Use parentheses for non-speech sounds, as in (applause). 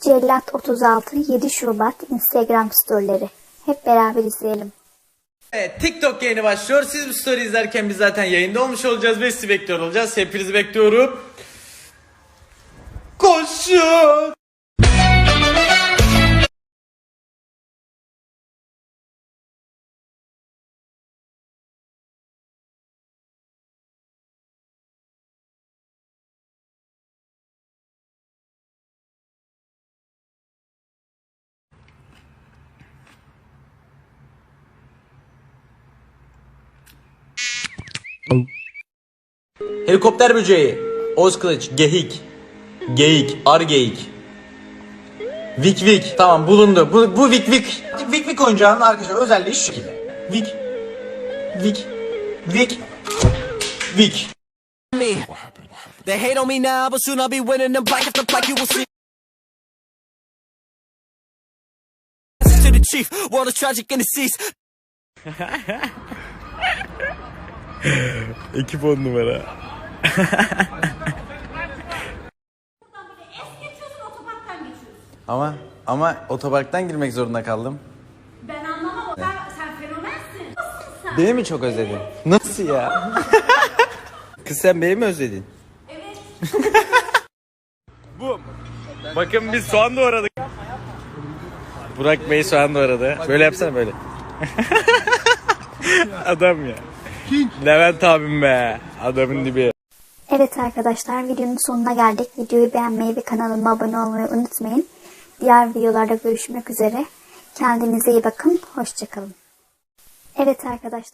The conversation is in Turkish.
Cellat 36 7 Şubat Instagram storyleri. Hep beraber izleyelim. Evet, TikTok yayını başlıyor. Siz bu story izlerken biz zaten yayında olmuş olacağız ve sizi bekliyor olacağız. Hepinizi bekliyorum. Koşun! Helikopter böceği, Oz kılıç, gehik, geyik, ar geyik. Vik vik. Tamam bulundu. Bu, bu vik vik. Vik vik oyuncağının arkadaşlar özelliği şu şekilde. Vik. Vik. Vik. Vik. me. They hate on me now, but soon I'll be winning them black after black. You will see. To the chief, world is tragic and deceased. (laughs) Ekip on numara. Ama ama otoparktan girmek zorunda kaldım. Ben anlamam. Sen, sen fenomensin. Nasılsın sen? Beni mi çok özledin? Nasıl ya? (laughs) Kız sen beni mi özledin? Evet. Bu. Bakın biz soğan doğradık. Burak Bey soğan doğradı. Böyle yapsana böyle. (laughs) Adam ya. Levent abim be. Adamın dibi. Evet arkadaşlar videonun sonuna geldik. Videoyu beğenmeyi ve kanalıma abone olmayı unutmayın. Diğer videolarda görüşmek üzere. Kendinize iyi bakın. Hoşçakalın. Evet arkadaşlar.